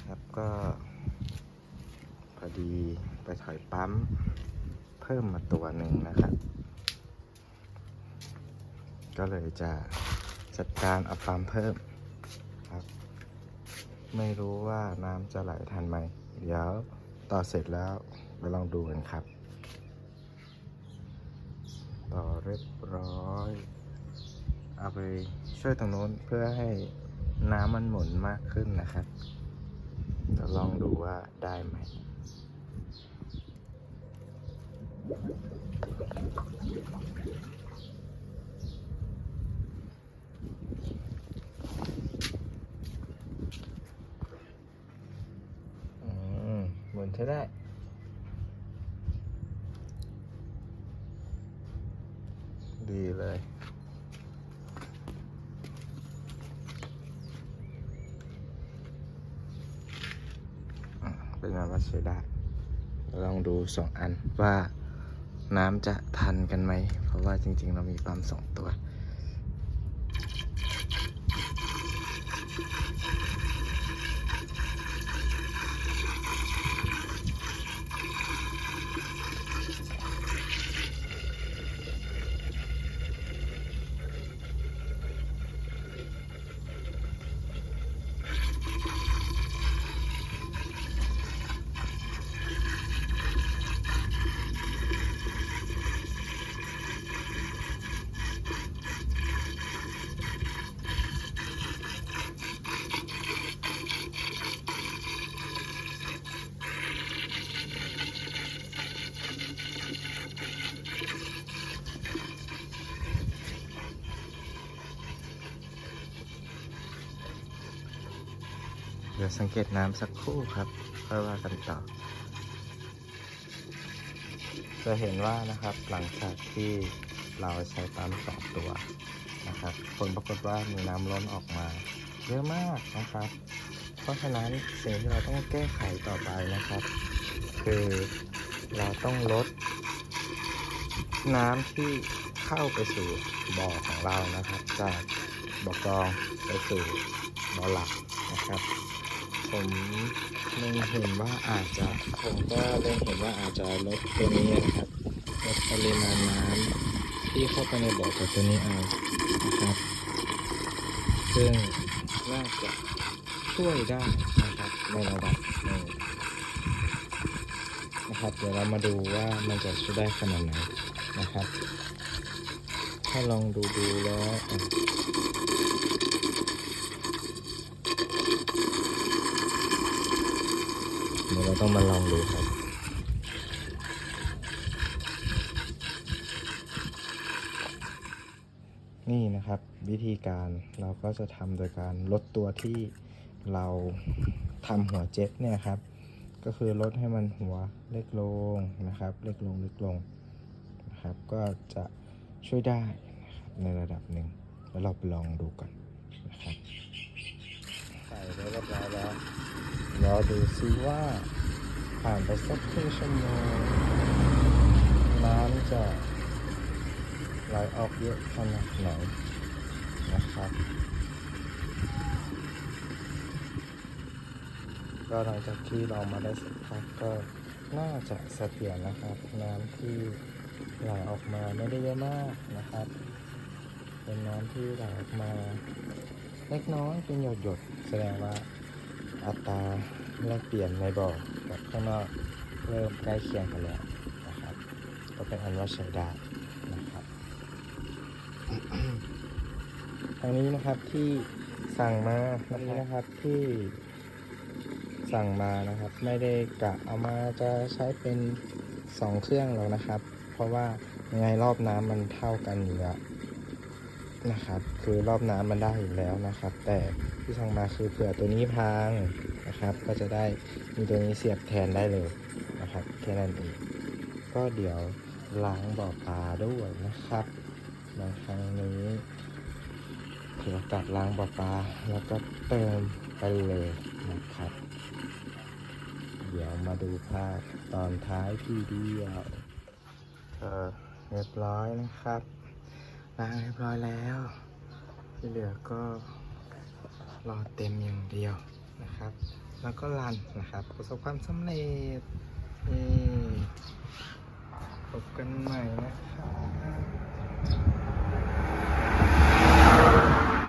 นะครับก็ พอดีไปถอยปั๊ม เพิ่มมาตัวหนึ่งนะครับ ก็เลยจะจัดการเอาปั๊มเพิ่มครับ ไม่รู้ว่าน้ำจะไหลทันไหม เดี๋ยวต่อเสร็จแล้วไปลองดูกันครับ ต่อเรียบร้อยเอาไปช่วยตรงโน้นเพื่อให้น้ำมันหมุนมากขึ้นนะครับ ลองดูว่าได้ไหมอืมหมุนใช้ได้ดีเลย เป็นงานว่าใช้ได้ ลองดูสองอันว่าน้ำจะทันกันไหม เพราะว่าจริง ๆ เรามีปั๊มสองตัว ดี๋ยวสังเกตน้ำสักครู่ครับค่อยว่ากันต่อ จะเห็นว่านะครับหลังจากที่เราใช้ปั๊มสองตัวนะครับผลปรากฏว่ามีน้ำล้นออกมาเยอะมากนะครับ เพราะฉะนั้นสิ่งที่เราต้องแก้ไขต่อไปนะครับ คือเราต้องลด น้ำที่เข้าไปสู่บ่อของเรานะครับ จากบ่อกรองไปสู่บ่อหลักนะครับ ผมเล็งเห็นว่าอาจจะผมก็เล็งเห็นว่าอาจจะลดตัวนี้นะครับลดปริมาณน้ำที่เข้าไปในบ่อจากตัวนี้เอานะครับ ซึ่งน่าจะช่วยได้นะครับในระดับหนึ่งนะครับเดี๋ยวเรามาดูว่ามันจะช่วยได้ขนาดไหนนะครับ ถ้าลองดูดูแล้วอะเดี๋ยวเรา ต้องมาลองดูครับ นี่นะครับวิธีการเราก็จะทำโดยการลดตัวที่เราทำหัวเจ็ตเนี่ยครับ ก็คือลดให้มันหัวเล็กลงนะครับ เล็กลงเล็กลงนะครับ ก็จะช่วยได้นะครับในระดับหนึ่งแล้วเราไปลองดูกันนะครับใส่ไปเรียบร้อยแล้วรอดูซิว่า ผ่านไปสักครึ่งชั่วโมงน้ำจะไหลออกเยอะขนาดไหนนะครับก็หลังจากที่เรามาได้สักพักก็น่าจะเสถียรนะครับ น้ำที่ไหลออกมาไม่ได้เยอะมากนะครับ เป็นน้ำที่ไหลออกมา เล็กน้อยเป็นหยดหยดๆแสดงว่าอัตรา แลกเปลี่ยนในบ่อกับข้างนอกเริ่มใกล้เคียงกันแล้วนะครับ ก็เป็นอันว่าใช้ได้นะครับทางนี้นะครับที่สั่งมาทางนี้นะครับที่สั่งมานะครับ ไม่ได้กะเอามาจะใช้เป็นสองเครื่องหรอกนะครับ เพราะว่ายังไงรอบน้ำมันเท่ากันอยู่แล้วนะครับ คือรอบน้ำมันได้อยู่แล้วนะครับ แต่ที่สั่งมาคือเผื่อตัวนี้พัง นะครับ ก็จะได้มีตัวนี้เสียบแทนได้เลยนะครับแค่นั้นเองก็เดี๋ยวล้างบ่อปลาด้วยนะครับในครั้งนี้ถือโอกาสล้างบ่อปลาแล้วก็เติมไปเลยนะครับ เดี๋ยวมาดูภาพตอนท้ายทีเดียวเออเรียบร้อยนะครับล้างเรียบร้อยแล้วที่เหลือก็รอเต็มอย่างเดียวนะครับ แล้วก็รันนะครับ ประสบความสำเร็จนี่พบกันใหม่นะครับ